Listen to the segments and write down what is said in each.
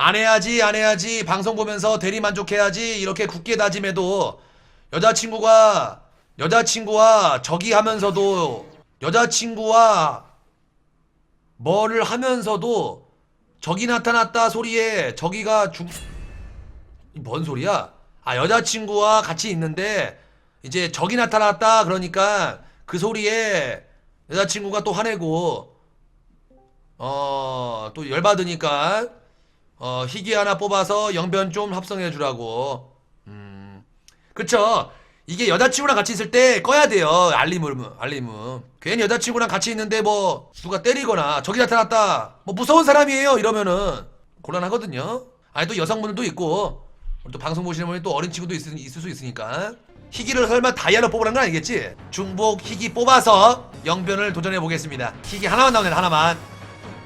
안 해야지 안 해야지 방송 보면서 대리 만족해야지 이렇게 굳게 다짐해도 여자친구가 여자친구와 적이 하면서도 여자친구와 뭐를 하면서도 적이 나타났다 소리에 적이가 죽... 뭔 소리야? 아 여자친구와 같이 있는데 이제 적이 나타났다 그러니까 그 소리에 여자친구가 또 화내고 어 또 열받으니까 어 희귀 하나 뽑아서 영변 좀 합성해 주라고. 음. 그쵸? 이게 여자친구랑 같이 있을 때 꺼야 돼요 알림을 알림은 괜히 여자친구랑 같이 있는데 뭐 누가 때리거나 적이 나타났다 뭐 무서운 사람이에요 이러면은 곤란하거든요. 아니 또 여성분들도 있고 또 방송 보시는 분이 또 어린 친구도 있, 있을 수 있으니까. 희귀를 설마 다이아로 뽑으라는 건 아니겠지? 중복 희귀 뽑아서 영변을 도전해 보겠습니다. 희귀 하나만 나오네 하나만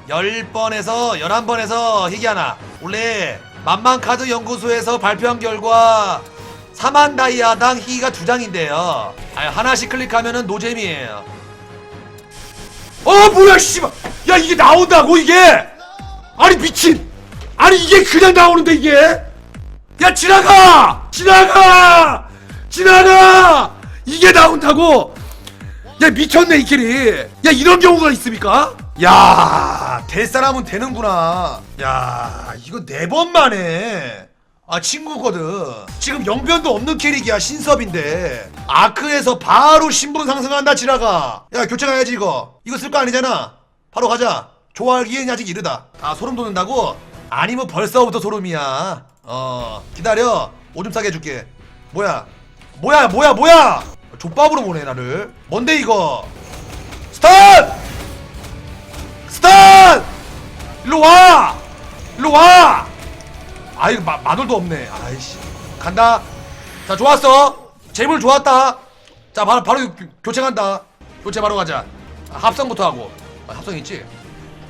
10번에서 11번에서 희귀 하나. 원래 만만카드 연구소에서 발표한 결과 4만 다이아당 희귀가 2장인데요. 아 하나씩 클릭하면은 노잼이에요. 어 뭐야 씨발. 야 이게 나온다고 이게? 아니 미친. 아니 이게 그냥 나오는데 이게? 야 지나가! 지나가! 지나가! 이게 나온다고? 야 미쳤네 이 캐리 야 이런 경우가 있습니까 야 될 사람은 되는구나. 야 이거 네 번 만에. 아 친구거든. 지금 영변도 없는 캐릭이야 신섭인데. 아크에서 바로 신분 상승한다 지나가. 야 교체 가야지 이거. 이거 쓸 거 아니잖아. 바로 가자. 좋아하기엔 아직 이르다. 아 소름 돋는다고? 아니면 벌써부터 소름이야. 어 기다려. 오줌 싸게 해줄게. 뭐야? 뭐야 뭐야 뭐야? 족밥으로 보내 나를. 뭔데 이거? 스턴 일로 와! 일로 와! 아이 마, 마늘도 없네. 아이씨. 간다. 자 좋았어. 재물 좋았다. 자 바로 바로 교, 교체 간다. 교체 바로 가자. 아, 합성부터 하고. 아, 합성 있지?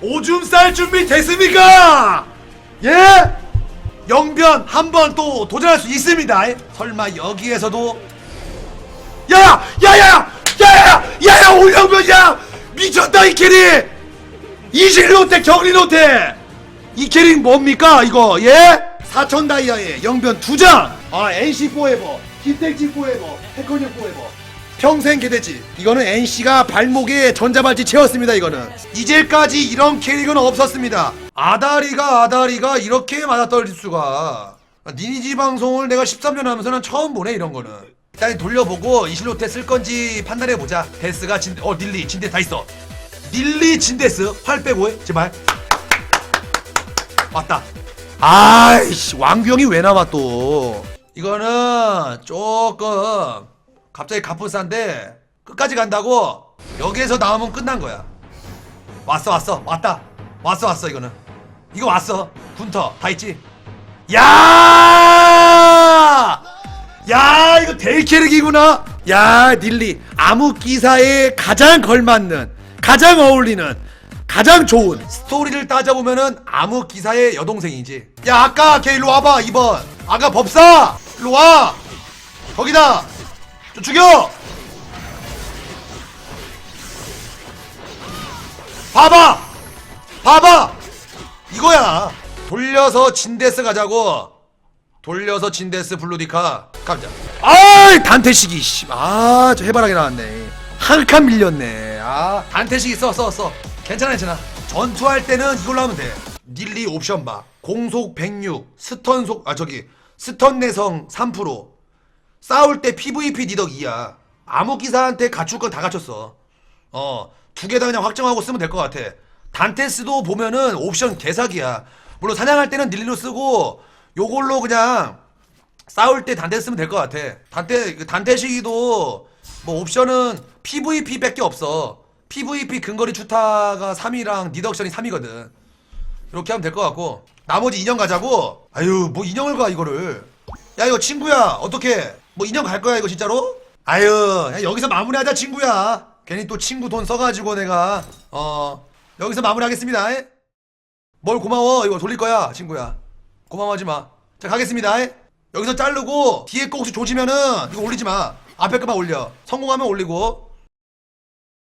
오줌 쌀 준비 됐습니까? 예? 영변 한 번 또 도전할 수 있습니다. 설마 여기에서도? 야야 야야 야야 야야 올영변이야! 미쳤다 이 캐릭 이실로테 격리로테 이 캐릭 뭡니까 이거? 예? 4천 다이아에 영변 두장. 아 NC 포에버 김택지 포에버 해커닝 포에버. 평생 개돼지. 이거는 NC가 발목에 전자발찌 채웠습니다 이거는. 이제까지 이런 캐릭은 없었습니다. 아다리가 아다리가 이렇게 맞아떨릴 수가. 니니지 방송을 내가 13년 하면서는 처음 보네 이런 거는. 일단 돌려보고 이실로테 쓸 건지 판단해보자. 데스가 진.. 어 닐리 진데 다 있어 닐리 진데스 활 빼고 해. 제발. 왔다. 아이씨 왕규형이 왜 나와 또? 이거는 조금 갑자기 갑분싼데 끝까지 간다고 여기에서 나오면 끝난 거야. 왔어 왔어. 왔다. 왔어 왔어 이거는. 이거 왔어. 군터. 다 있지? 야! 야 이거 대캐릭이구나. 야 닐리. 암흑 기사에 가장 걸맞는 가장 어울리는 가장 좋은. 스토리를 따져보면은 암흑 기사의 여동생이지. 야 아까 걔 일로 와봐 2번. 아까 법사! 일로 와! 거기다! 저 죽여! 봐봐! 봐봐! 이거야. 돌려서 진데스 가자고. 돌려서 진데스 블루디카 깜짝 아이 단테식이 씨아저 해바라기 나왔네. 한 칸 밀렸네 아 단테식이 써써써. 괜찮아 괜찮아. 전투할 때는 이걸로 하면 돼. 닐리 옵션 봐. 공속 106 스턴 속 아 저기 스턴 내성 3% 싸울 때 PVP 니덕 2야 암흑기사한테 갖출 건 다 갖췄어. 어 두 개 다 그냥 확정하고 쓰면 될 것 같아. 단테스도 보면은 옵션 개사기야. 물론 사냥할 때는 닐리로 쓰고 요걸로 그냥 싸울 때 단테 쓰면 될 것 같아. 단테 그 단테 시기도 뭐 옵션은 PVP 밖에 없어 PVP 근거리 추타가 3이랑 니덕션이 3이거든. 이렇게 하면 될 것 같고 나머지 인형 가자고. 아유 뭐 인형을 가 이거를. 야 이거 친구야. 어떻게 뭐 인형 갈 거야 이거 진짜로? 아유 야, 여기서 마무리하자 친구야. 괜히 또 친구 돈 써가지고 내가. 어 여기서 마무리하겠습니다. 에? 뭘 고마워. 이거 돌릴 거야 친구야. 고마워하지 마자 가겠습니다. 에? 여기서 자르고 뒤에 거 혹시 조지면은 이거 올리지 마. 앞에 거만 올려. 성공하면 올리고